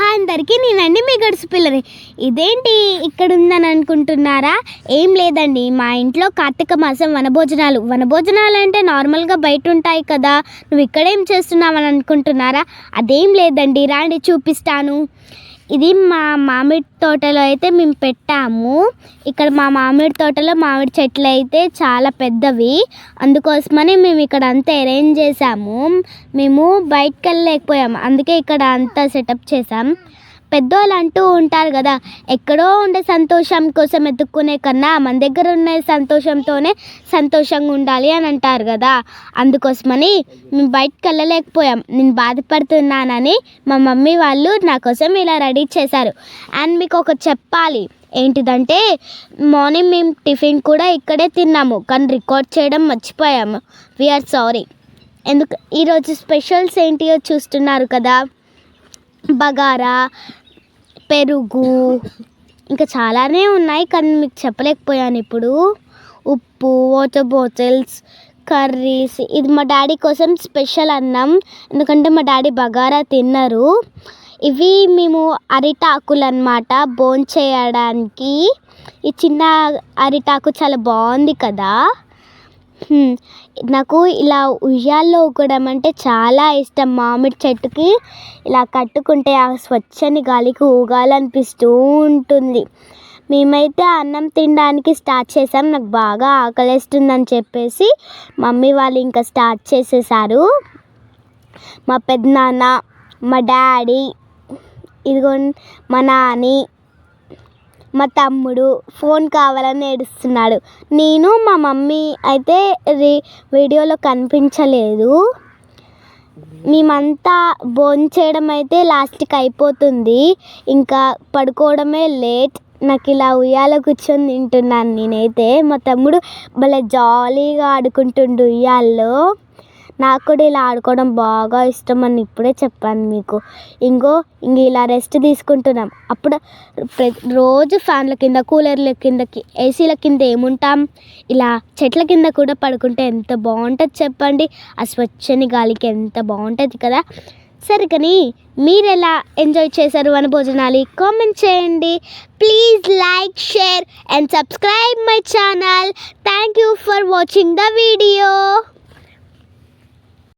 Hi అందరికీ నేనండి మీ గడుసు పిల్లని ఇదేంటి ఇక్కడ ఉందని అనుకుంటున్నారా? ఏం లేదండి మా ఇంట్లో కార్తీక మాసం వనభోజనాలు. వనభోజనాలు అంటే నార్మల్గా బయట ఉంటాయి కదా నువ్వు ఇక్కడేం చేస్తున్నావని అనుకుంటున్నారా? అదేం లేదండి రాండి చూపిస్తాను. ఇది మా మామిడి తోటలో అయితే మేము పెట్టాము. ఇక్కడ మా మామిడి తోటలో మామిడి చెట్లు అయితే చాలా పెద్దవి. అందుకోసమని మేము ఇక్కడ అంతా అరేంజ్ చేసాము మేము బయటకు వెళ్ళలేకపోయాము. అందుకే ఇక్కడ అంతా సెటప్ చేసాం పెద్దోళ్ళు అంటూ ఉంటారు కదా. ఎక్కడో ఉండే సంతోషం కోసం ఎత్తుక్కునే కన్నా మన దగ్గర ఉన్న సంతోషంతోనే సంతోషంగా ఉండాలి అని అంటారు కదా. అందుకోసమని మేము బయటకు వెళ్ళలేకపోయాం. నేను బాధపడుతున్నానని మా మమ్మీ వాళ్ళు నా కోసం ఇలా రెడీ చేశారు. అండ్ మీకు ఒక చెప్పాలి. ఏంటిదంటే మార్నింగ్ మేము టిఫిన్ కూడా ఇక్కడే తిన్నాము. కానీ రికార్డ్ చేయడం మర్చిపోయాము. వీఆర్ సారీ ఎందుకు? ఈరోజు స్పెషల్స్ ఏంటియో చూస్తున్నారు కదా. బగారా పెరుగు. ఇంకా చాలానే ఉన్నాయి కానీ మీకు చెప్పలేకపోయాను ఇప్పుడు. ఉప్పు వాటర్ బాటిల్స్ కర్రీస్ ఇది మా డాడీ కోసం స్పెషల్ అన్నం. ఎందుకంటే మా డాడీ బగారా తిన్నారు. ఇవి మేము అరిటాకులు అనమాట బోన్ చేయడానికి. ఈ చిన్న అరిటాకు చాలా బాగుంది కదా. నాకు ఇలా ఉయ్యాల్లో ఊగడం అంటే చాలా ఇష్టం. మామిడి చెట్టుకి ఇలా కట్టుకుంటే ఆ స్వచ్ఛని గాలికి ఊగాలనిపిస్తూ ఉంటుంది. మేమైతే అన్నం తినడానికి స్టార్ట్ చేసాం నాకు బాగా ఆకలేస్తుందని చెప్పేసి మమ్మీ వాళ్ళు ఇంకా స్టార్ట్ చేసేసారు. మా పెద్దనాన్న మా డాడీ ఇదిగో మా నాని మా తమ్ముడు ఫోన్ కావాలని ఏడుస్తున్నాడు. నేను మా మమ్మీ అయితే రీ వీడియోలో కనిపించలేదు. మేమంతా భోంచేయడం అయితే లాస్ట్కి అయిపోతుంది. ఇంకా పడుకోవడమే లేట్. నాకు ఇలా ఉయ్యాల కూర్చొని తింటున్నాను నేనైతే. మా తమ్ముడు భలే జాలీగా ఆడుకుంటుండు ఉయ్యాల్లో. నాకు కూడా ఇలా ఆడుకోవడం బాగా ఇష్టం అని ఇప్పుడే చెప్పాను మీకు. ఇంకో ఇంక ఇలా రెస్ట్ తీసుకుంటున్నాం. అప్పుడు రోజు ఫ్యాన్ల కింద కూలర్ల కిందకి ఏసీల కింద ఏముంటాం? ఇలా చెట్ల కింద కూడా పడుకుంటే ఎంత బాగుంటుంది చెప్పండి. ఆ స్వచ్ఛని గాలికి ఎంత బాగుంటుంది కదా. సరే కానీ మీరు ఎలా ఎంజాయ్ చేశారు అని భోజనాలు? కామెంట్ చేయండి. Please like share and subscribe my channel. Thank you for watching the video.